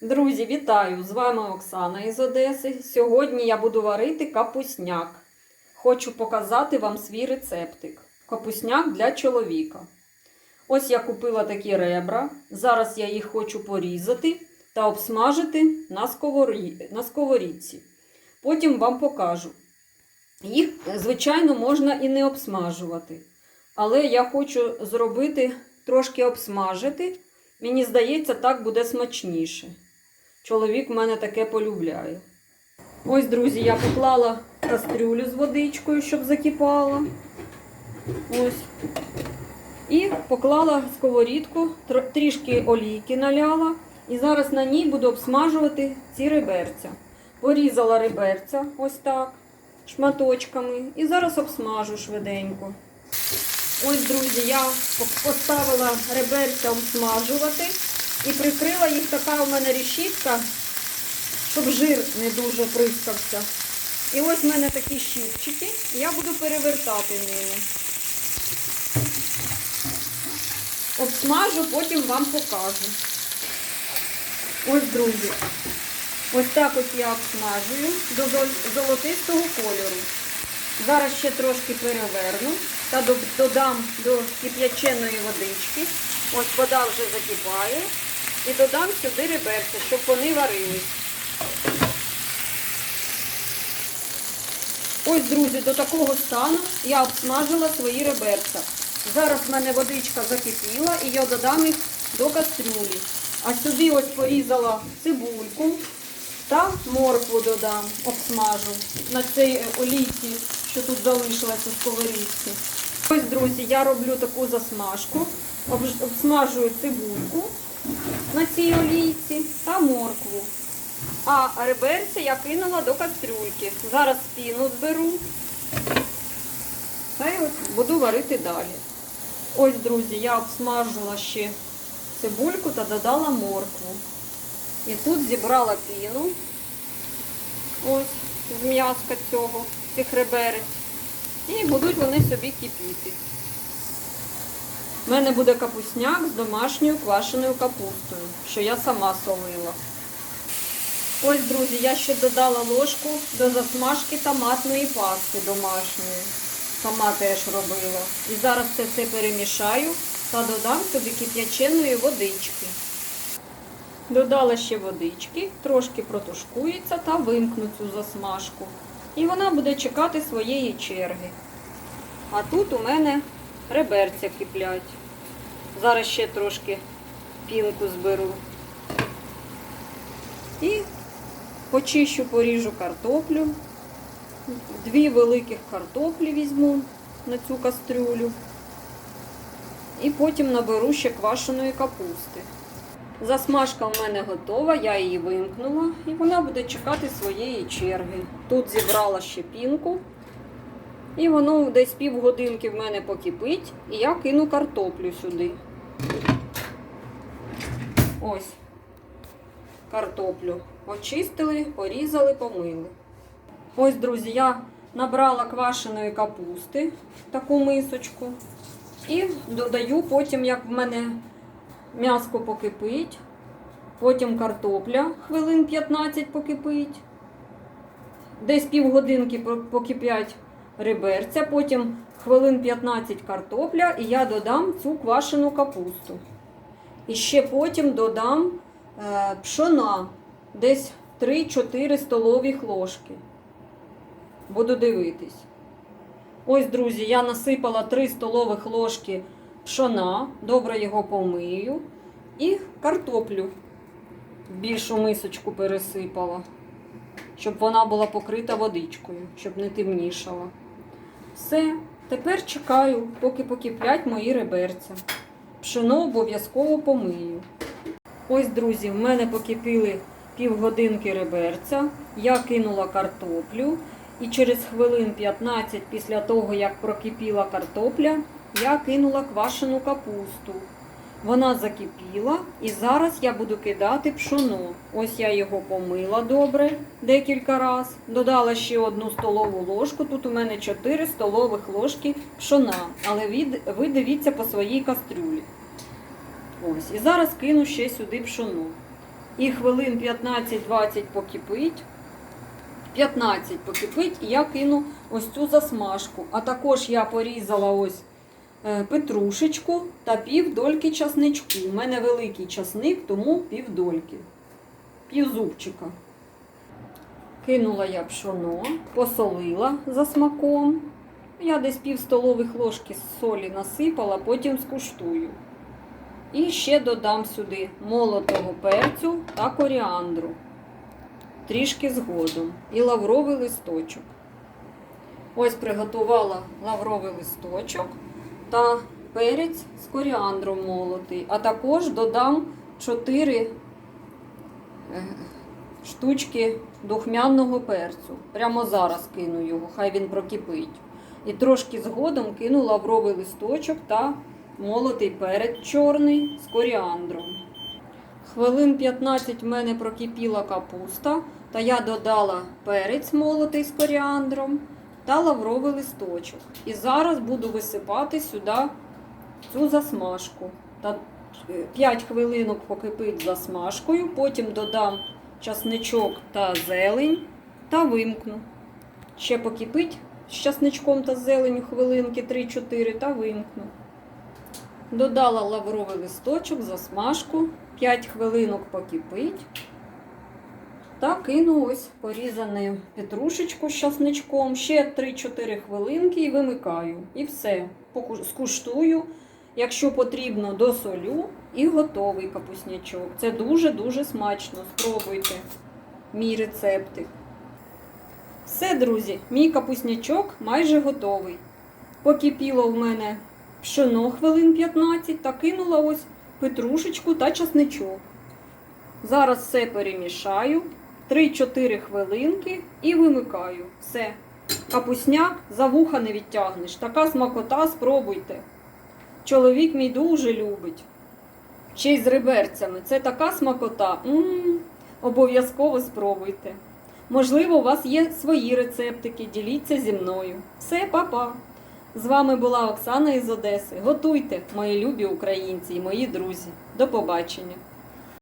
Друзі, вітаю! З вами Оксана із Одеси. Сьогодні я буду варити капусняк. Хочу показати вам свій рецептик. Капусняк для чоловіка. Ось я купила такі ребра. Зараз я їх хочу порізати та обсмажити на, сковорі... на сковорідці. Потім вам покажу. Їх, звичайно, можна і не обсмажувати. Але я хочу зробити трошки обсмажити. Мені здається, так буде смачніше. Чоловік в мене таке полюбляє. Ось, друзі, я поклала кастрюлю з водичкою, щоб закипала. Ось. І поклала сковорідку, трішки олійки наляла. І зараз на ній буду обсмажувати ці реберця. Порізала реберця ось так, шматочками. І зараз обсмажу швиденько. Ось, друзі, я поставила реберця обсмажувати і прикрила їх така у мене решітка, щоб жир не дуже прискався. І ось в мене такі щіпчики, я буду перевертати ними. Обсмажу, потім вам покажу. Ось, друзі, ось так ось я обсмажую до золотистого кольору. Зараз ще трошки переверну та додам до кип'яченої водички. Ось вода вже закипає. І додам сюди реберця, щоб вони варились. Ось, друзі, до такого стану я обсмажила свої реберця. Зараз в мене водичка закипіла і я додам їх до кастрюлі. А сюди ось порізала цибульку та моркву додам, обсмажу на цій е, олійці, що тут залишилася в сковорідці. Ось, друзі, я роблю таку засмажку, обсмажую цибульку на цій олійці та моркву. А реберця я кинула до кастрюльки. Зараз піну зберу. Та й от буду варити далі. Ось, друзі, я обсмажила ще цибульку та додала моркву. І тут зібрала піну. Ось, з м'яска цього, цих реберець. І будуть вони собі кипіти. У мене буде капусняк з домашньою квашеною капустою, що я сама солила. Ось, друзі, я ще додала ложку до засмажки томатної пасти домашньої. Сама теж робила. І зараз це все перемішаю та додам сюди кип'яченої водички. Додала ще водички, трошки протушкується та вимкну цю засмажку. І вона буде чекати своєї черги. А тут у мене реберця киплять. Зараз ще трошки пінку зберу. І почищу, поріжу картоплю. Дві великих картоплі візьму на цю кастрюлю. І потім наберу ще квашеної капусти. Засмажка в мене готова, я її вимкнула і вона буде чекати своєї черги. Тут зібрала ще пінку. І воно десь півгодинки в мене покипить, і я кину картоплю сюди. Ось картоплю. Очистили, порізали, помили. Ось, друзі, я набрала квашеної капусти таку мисочку. І додаю потім, як в мене м'яско покипить, потім картопля хвилин 15 покипить. Десь півгодинки покипять реберця, потім хвилин 15 картопля, і я додам цю квашену капусту. І ще потім додам е, пшона, десь 3-4 столові ложки. Буду дивитись. Ось, друзі, я насипала 3 столових ложки пшона, добре його помию. І картоплю більшу мисочку пересипала, щоб вона була покрита водичкою, щоб не темнішала. Все, тепер чекаю, поки покиплять мої реберця. Пшено обов'язково помию. Ось, друзі, в мене покипіли півгодинки реберця. Я кинула картоплю. І через хвилин 15 після того, як прокипіла картопля, я кинула квашену капусту. Вона закипіла і зараз я буду кидати пшоно. Ось я його помила добре декілька разів. Додала ще одну столову ложку. Тут у мене 4 столових ложки пшона. Але від- ви дивіться по своїй кастрюлі. Ось. І зараз кину ще сюди пшоно. і хвилин 15-20 покипить. 15 покипить, і я кину ось цю засмажку. А також я порізала ось петрушечку та пів дольки часничку. У мене великий часник, тому пів дольки. Пів зубчика. Кинула я пшоно, посолила за смаком. Я десь пів столових ложки солі насипала, потім скуштую. І ще додам сюди молотого перцю та коріандру. Трішки згодом. І лавровий листочок. Ось приготувала лавровий листочок та перець з коріандром молотий. А також додам 4 штучки духмяного перцю. Прямо зараз кину його, хай він прокипить. І трошки згодом кину лавровий листочок та молотий перець чорний з коріандром. Хвилин 15 в мене прокипіла капуста, та я додала перець молотий з коріандром та лавровий листочок. І зараз буду висипати сюди цю засмажку. Та 5 хвилинок покипить засмажкою, потім додам часничок та зелень та вимкну. Ще покипить з часничком та зеленю хвилинки 3-4 та вимкну. Додала лавровий листочок, засмажку, 5 хвилинок покипить. Та кину ось порізану петрушечку з часничком, ще 3-4 хвилинки і вимикаю. І все. Скуштую. Якщо потрібно, досолю і готовий капуснячок. Це дуже-дуже смачно. Спробуйте мій рецептик. Все, друзі, мій капуснячок майже готовий. Покипіло в мене пшено хвилин 15 та кинула ось петрушечку та часничок. Зараз все перемішаю. 3-4 хвилинки і вимикаю. Все. Капусняк за вуха не відтягнеш. Така смакота, спробуйте. Чоловік мій дуже любить. Ще й з реберцями. Це така смакота. Обов'язково спробуйте. Можливо, у вас є свої рецептики, діліться зі мною. Все, па-па! З вами була Оксана із Одеси. Готуйте, мої любі українці і мої друзі. До побачення!